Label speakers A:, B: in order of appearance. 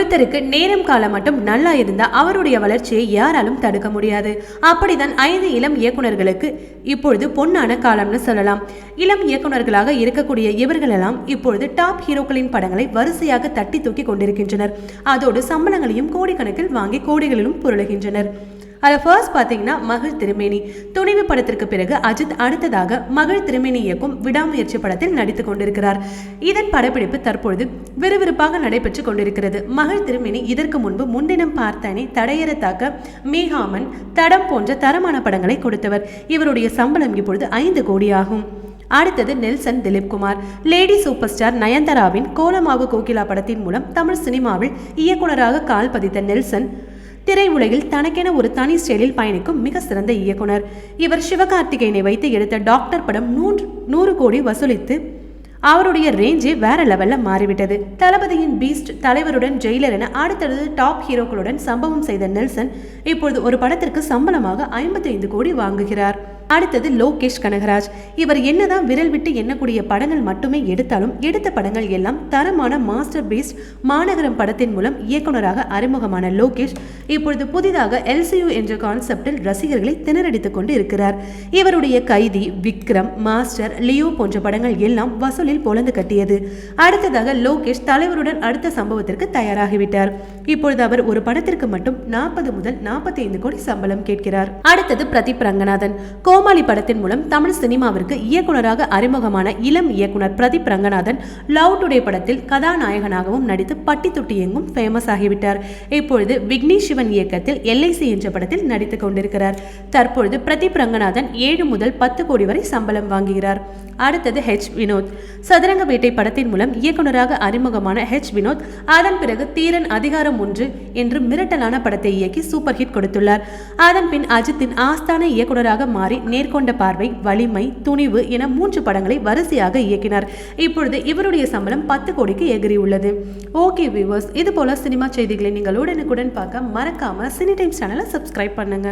A: ஒருத்தருக்கு நேரம் காலம் மட்டும் நல்லா இருந்தா அவருடைய வளர்ச்சியை யாராலும் தடுக்க முடியாது. அப்படிதான் ஐந்து இளம் இயக்குனர்களுக்கு இப்பொழுது பொன்னான காலம்னு சொல்லலாம். இளம் இயக்குனர்களாக இருக்கக்கூடிய இவர்களெல்லாம் இப்பொழுது டாப் ஹீரோக்களின் படங்களை வரிசையாக தட்டி தூக்கி கொண்டிருக்கின்றனர். அதோடு சம்பளங்களையும் கோடிக்கணக்கில் வாங்கி கோடிகளிலும் புரளுகின்றனர். அதில் ஃபர்ஸ்ட் பார்த்தீங்கன்னா மகள் திருமேனி. துணிவு படத்திற்கு பிறகு அஜித் அடுத்ததாக மகள் திருமேனி இயக்கும் விடாமுயற்சி படத்தில் நடித்துக் கொண்டிருக்கிறார். இதன் படப்பிடிப்பு தற்பொழுது விறுவிறுப்பாக நடைபெற்று கொண்டிருக்கிறது. மகள் திருமேனி இதற்கு முன்பு முன்தினம் பார்த்தனை தடையற தாக்க மீகாமன் தடம் போன்ற தரமான படங்களை கொடுத்தவர். இவருடைய சம்பளம் இப்பொழுது ஐந்து கோடி ஆகும் அடுத்தது Nelson Dilipkumar lady super star நயன்தாராவின் Kolamaavu Kokila படத்தின் மூலம் தமிழ் சினிமாவில் இயக்குனராக கால் பதித்த நெல்சன் திரையுலகில் தனக்கென ஒரு தனி ஸ்டைலில் பயணிக்கும் மிக சிறந்த இயக்குனர். இவர் சிவகார்த்திகேயனை வைத்து எடுத்த டாக்டர் படம் நூன்று நூறு கோடி வசூலித்து அவருடைய ரேஞ்சே வேற லெவல்ல மாறிவிட்டது. தளபதியின் பீஸ்ட் தலைவருடன் ஜெயிலர் என அடுத்தடுத்து டாப் ஹீரோக்களுடன் சம்பவம் செய்த நெல்சன் இப்பொழுது ஒரு படத்திற்கு சம்பளமாக ஐம்பத்தி ஐந்து கோடி வாங்குகிறார். அடுத்தது லோகேஷ் கனகராஜ். இவர் என்னதான் விரல் விட்டு எண்ணக்கூடிய படங்கள் மட்டுமே எடுத்தாலும் எடுத்த படங்கள் எல்லாம் தரமான மாஸ்டர் பீஸ்ட் மாநகரம் படத்தின் மூலம் இயக்குனராக அறிமுகமான லோகேஷ் இப்பொழுது புதிதாக எல்சியு என்ற கான்செப்டில் ரசிகர்களை திணறடித்துக் கொண்டு இருக்கிறார் இவருடைய கைதி விக்ரம் மாஸ்டர் லியோ போன்ற படங்கள் எல்லாம் வசூலில் பொழந்து கட்டியது. அடுத்ததாக லோகேஷ் தலைவருடன் அடுத்த சம்பவத்திற்கு தயாராகிவிட்டார். இப்பொழுது அவர் ஒரு படத்திற்கு மட்டும் நாற்பது முதல் நாற்பத்தி ஐந்து கோடி சம்பளம் கேட்கிறார். அடுத்தது பிரதீப் ரங்கநாதன். கோமாளி படத்தின் மூலம் தமிழ் சினிமாவிற்கு இயக்குனராக அறிமுகமான இளம் இயக்குனர் பிரதீப் ரங்கநாதன் லவ் டுடே படத்தில் கதாநாயகனாகவும் நடித்து பட்டி தொட்டி எங்கும் ஃபேமஸ் ஆகிவிட்டார். இப்பொழுது விக்னேஷ் சிவன் இயக்கத்தில் எல்ஐசி என்ற படத்தில் நடித்துக் கொண்டிருக்கிறார். தற்பொழுது பிரதீப் ரங்கநாதன் ஏழு முதல் பத்து கோடி வரை சம்பளம் வாங்குகிறார். அடுத்தது ஹெச் வினோத். சதுரங்க வேட்டை படத்தின் மூலம் இயக்குனராக அறிமுகமான ஹெச் வினோத் அதன் பிறகு தீரன் அதிகாரம் ஒன்று என்று மிரட்டலான படத்தை இயக்கி சூப்பர் ஹிட் கொடுத்துள்ளார். அதன் பின் அஜித்தின் ஆஸ்தான இயக்குனராக மாறி நேர்கொண்ட பார்வை வலிமை துணிவு என மூன்று படங்களை வரிசையாக இயக்கினார். இப்பொழுது இவருடைய சம்பளம் பத்து கோடிக்கு எகிரி உள்ளது ஓகே வியூவர்ஸ் இது போல சினிமா செய்திகளை நீங்கள் உடனுக்குடன் பார்க்க மறக்காம சினி டைம்ஸ் சேனலை சப்ஸ்கிரைப் பண்ணுங்க.